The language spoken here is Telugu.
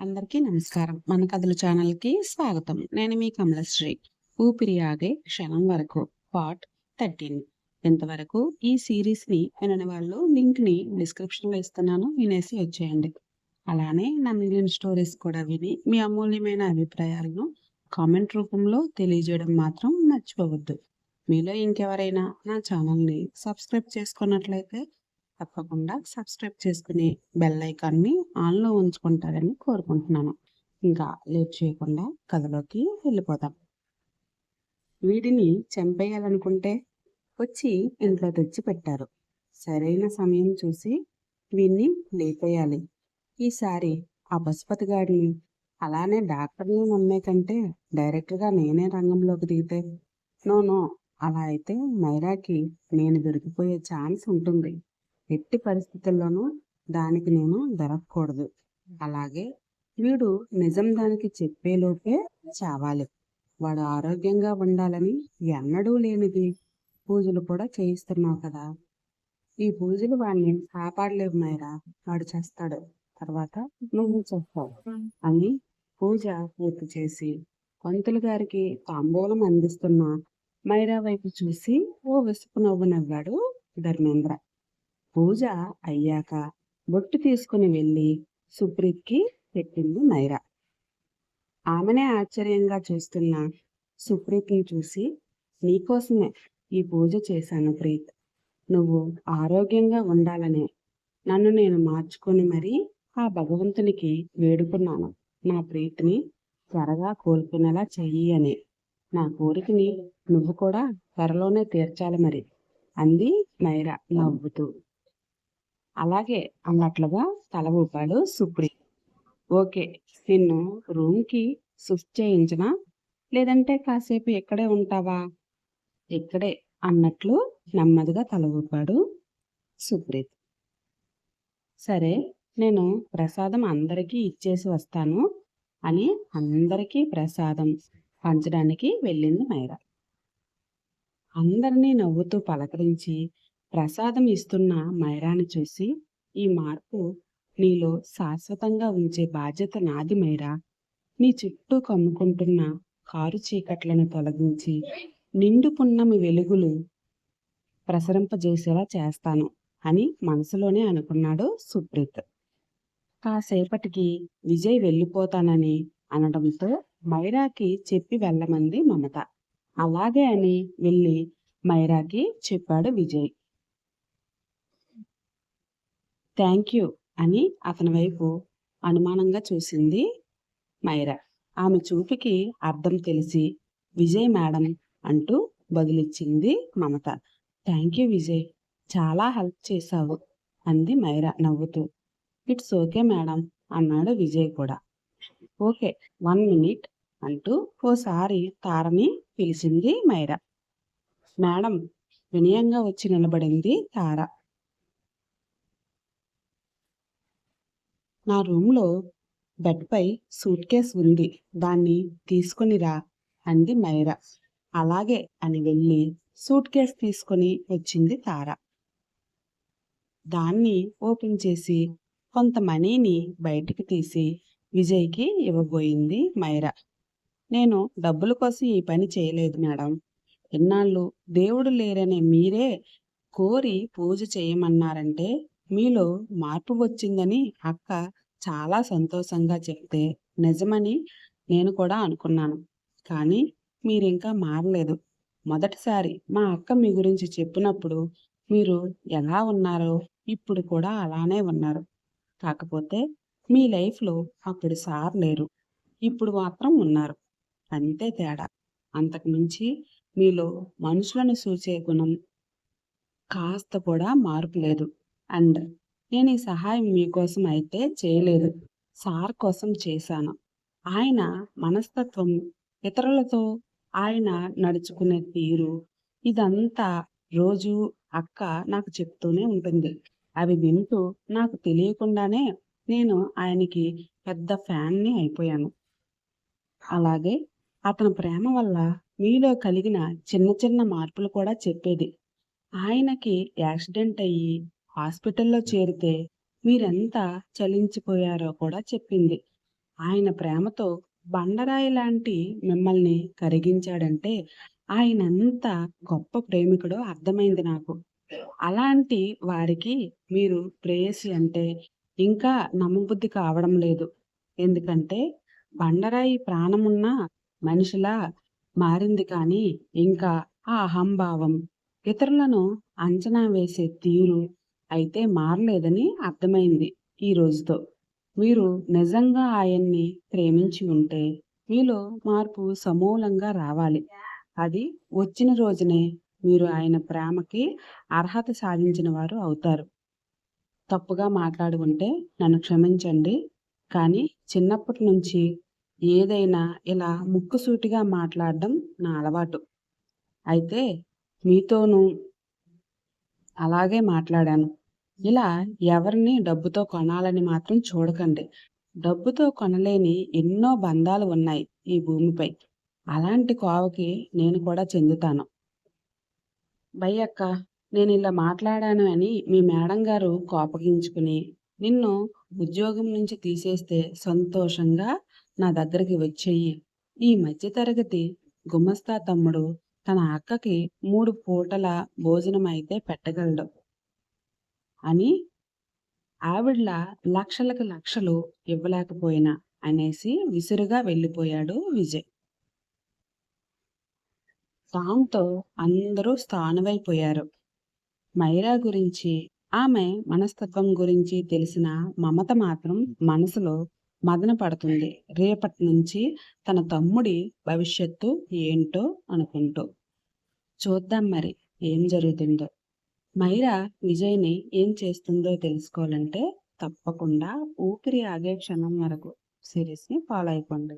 అందరికీ నమస్కారం. మన కథల ఛానల్కి స్వాగతం. నేను మీ కమలశ్రీ. ఊపిరి ఆగే క్షణం వరకు. Part thirteen. ఇంతవరకు ఈ సిరీస్ని వినని వాళ్ళు లింక్ని డిస్క్రిప్షన్లో ఇస్తున్నాను. వినేసి వచ్చేయండి. అలానే నా మిగిలిన స్టోరీస్ కూడా విని మీ అమూల్యమైన అభిప్రాయాలను కామెంట్ రూపంలో తెలియజేయడం మాత్రం మర్చిపోవద్దు. మీలో ఇంకెవరైనా నా ఛానల్ని సబ్స్క్రైబ్ చేసుకున్నట్లయితే తప్పకుండా సబ్స్క్రైబ్ చేసుకుని బెల్ ఐకాన్ని ఆన్లో ఉంచుకుంటారని కోరుకుంటున్నాను. ఇంకా లేట్ చేయకుండా కథలోకి వెళ్ళిపోతాం వీడిని చంపేయాలనుకుంటే వచ్చి ఇంట్లో తెచ్చి పెట్టారు సరైన సమయం చూసి వీడిని లేపేయాలి. ఈసారి ఆ పశుపతి గారిని అలానే డాక్టర్ని నమ్మే కంటే డైరెక్ట్గా నేనే రంగంలోకి దిగితే నో నో అలా అయితే మైరాకి నేను దొరికిపోయే ఛాన్స్ ఉంటుంది. ఎట్టి పరిస్థితుల్లోనూ దానికి నేను దొరకకూడదు అలాగే వీడు నిజం దానికి చెప్పేలోపే చావాలి. వాడు ఆరోగ్యంగా ఉండాలని ఎన్నడూ లేనిది పూజలు కూడా చేయిస్తున్నావు కదా. ఈ పూజలు వాడిని కాపాడలేవు మైరా వాడు చేస్తాడు. తర్వాత నువ్వు చేస్తావు అని పూజ పూర్తి చేసి పంతులు గారికి తాంబూలం అందిస్తున్న మైరా వైపు చూసి ఓ విసుపు నవ్వు నవ్వాడు ధర్మేంద్ర. పూజ అయ్యాక బొట్టు తీసుకుని వెళ్ళి సుప్రీత్కి పెట్టింది నైరా. ఆమెనే ఆశ్చర్యంగా చూస్తున్న సుప్రీత్ని చూసి నీకోసమే ఈ పూజ చేశాను ప్రీత్. నువ్వు ఆరోగ్యంగా ఉండాలనే. నన్ను నేను మార్చుకొని మరీ ఆ భగవంతునికి వేడుకున్నాను. నా ప్రీతిని త్వరగా కోల్పోనేలా చెయ్యి అని. నా కోరికని నువ్వు కూడా త్వరలోనే తీర్చాలి మరి అంది నైరా నవ్వుతూ. అలాగే అన్నట్లుగా తల ఊపాడు సుప్రి ఓకే నిన్ను రూమ్కి షిఫ్ట్ చేయించనా లేదంటే కాసేపు ఇక్కడే ఉంటావా? ఇక్కడే అన్నట్లు నెమ్మదిగా తల ఊపాడు సుప్రీత్ సరే నేను ప్రసాదం అందరికీ ఇచ్చేసి వస్తాను అని అందరికీ ప్రసాదం పంచడానికి వెళ్ళింది మైరా. అందరినీ నవ్వుతూ పలకరించి ప్రసాదం ఇస్తున్న మైరాని చూసి ఈ మార్పు నీలో శాశ్వతంగా ఉంచే బాధ్యత నాది మైరా. నీ చుట్టూ కమ్ముకుంటున్న కారు చీకట్లను తొలగించి నిండు పున్నమి వెలుగులు ప్రసరింపజేసేలా చేస్తాను అని మనసులోనే అనుకున్నాడు సుప్రీత్. కాసేపటికి విజయ్ వెళ్ళిపోతానని అనడంతో మైరాకి చెప్పి వెళ్ళమంది మమత. అలాగే అని వెళ్ళి మైరాకి చెప్పాడు విజయ్. థ్యాంక్ యూ అని అతని వైపు అనుమానంగా చూసింది మైరా. ఆమె చూపుకి అర్థం తెలిసి విజయ్ మేడం అంటూ బదులిచ్చింది మమత. థ్యాంక్ యూ విజయ్ చాలా హెల్ప్ చేశావు అంది మైరా నవ్వుతూ. ఇట్స్ ఓకే మేడం అన్నాడు విజయ్ కూడా. ఓకే వన్ మినిట్ అంటూ ఓసారి తారని పిలిచింది మైరా. మేడం వినయంగా వచ్చి నిలబడింది తార. నా రూమ్లో బెడ్పై సూట్ కేస్ ఉంది. దాన్ని తీసుకునిరా అంది మైరా. అలాగే అని వెళ్ళి సూట్ కేస్ తీసుకొని వచ్చింది తార. దాన్ని ఓపెన్ చేసి కొంత మనీని బయటికి తీసి విజయ్కి ఇవ్వబోయింది మైరా. నేను డబ్బుల కోసం ఈ పని చేయలేదు మేడం. ఎన్నాళ్ళు దేవుడు లేరనే మీరే కోరి పూజ చేయమన్నారంటే మీలో మార్పు వచ్చిందని అక్క చాలా సంతోషంగా చెప్తే నిజమని నేను కూడా అనుకున్నాను. కానీ మీరింకా మారలేదు. మొదటిసారి మా అక్క మీ గురించి చెప్పినప్పుడు మీరు ఎలా ఉన్నారో ఇప్పుడు కూడా అలానే ఉన్నారు. కాకపోతే మీ లైఫ్లో అప్పుడు సార్ లేరు. ఇప్పుడు మాత్రం ఉన్నారు. అంతే తేడా. అంతకుమించి మీలో మనుషులను చూసే గుణం కాస్త కూడా మార్పు లేదు. అండ్ నేను ఈ సహాయం మీకోసం అయితే చేయలేదు. సార్ కోసం చేశాను. ఆయన మనస్తత్వం ఇతరులతో ఆయన నడుచుకునే తీరు ఇదంతా రోజు అక్క నాకు చెప్తూనే ఉంటుంది. అవి వింటూ నాకు తెలియకుండానే నేను ఆయనకి పెద్ద ఫ్యాన్ని అయిపోయాను. అలాగే అతని ప్రేమ వల్ల మీలో కలిగిన చిన్న చిన్న మార్పులు కూడా చెప్పేది. ఆయనకి యాక్సిడెంట్ అయ్యి హాస్పిటల్లో చేరితే మీరెంత చలించిపోయారో కూడా చెప్పింది ఆయన ప్రేమతో బండరాయి లాంటి మిమ్మల్ని కరిగించాడంటే ఆయనంత గొప్ప ప్రేమికుడో అర్థమైంది నాకు. అలాంటి వారికి మీరు ప్రేయసి అంటే ఇంకా నమ్మబుద్ధి కావడం లేదు. ఎందుకంటే బండరాయి ప్రాణమున్న మనిషిలా మారింది కానీ ఇంకా ఆ అహంభావం, ఇతరులను అంచనా వేసే తీరు అయితే మారలేదని అర్థమైంది ఈ రోజుతో. మీరు నిజంగా ఆయన్ని ప్రేమించి ఉంటే మీలో మార్పు సమూలంగా రావాలి. అది వచ్చిన రోజునే మీరు ఆయన ప్రేమకి అర్హత సాధించిన వారు అవుతారు. తప్పుగా మాట్లాడుకుంటే నన్ను క్షమించండి. కానీ చిన్నప్పటి నుంచి ఏదైనా ఇలా ముక్కుసూటిగా మాట్లాడడం నా అలవాటు. అయితే మీతోనూ అలాగే మాట్లాడాను. ఇలా ఎవరిని డబ్బుతో కొనాలని మాత్రం చూడకండి. డబ్బుతో కొనలేని ఎన్నో బంధాలు ఉన్నాయి ఈ భూమిపై. అలాంటి కోవకి నేను కూడా చెందుతాను. భయ్యక్క నేను ఇలా మాట్లాడాను అని మీ మేడం గారు కోపగించుకుని నిన్ను ఉద్యోగం నుంచి తీసేస్తే సంతోషంగా నా దగ్గరికి వచ్చేయి ఈ మధ్య తరగతి గుమస్తా తమ్ముడు తన అక్కకి మూడు పూటల భోజనమైతే పెట్టగలడు. అని ఆవిడ్ల లక్షలకు లక్షలు ఇవ్వలేకపోయినా అనేసి విసురుగా వెళ్ళిపోయాడు విజయ్. దాంతో అందరూ స్థానమైపోయారు మైరా గురించి, ఆమె మనస్తత్వం గురించి తెలిసిన మమత మాత్రం మనసులో మదన పడుతుంది రేపటి నుంచి తన తమ్ముడి భవిష్యత్తు ఏంటో అనుకుంటూ. చూద్దాం మరి ఏం జరుగుతుందో. మైరా విజయ్‌ని ఏం చేస్తుందో తెలుసుకోవాలంటే తప్పకుండా ఊపిరి ఆగే క్షణం వరకు సిరీస్‌ని ఫాలో అయిపోండి.